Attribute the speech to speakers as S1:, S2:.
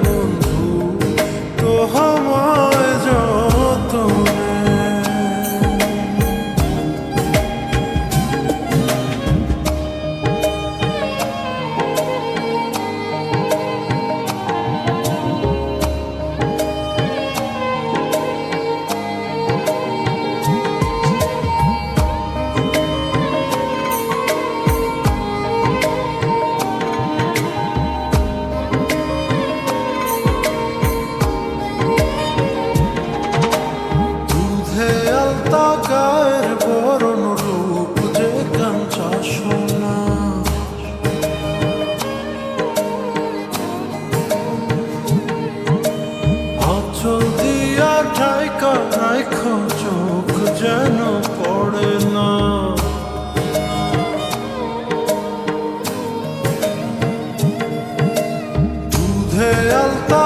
S1: বন্ধু তো altar.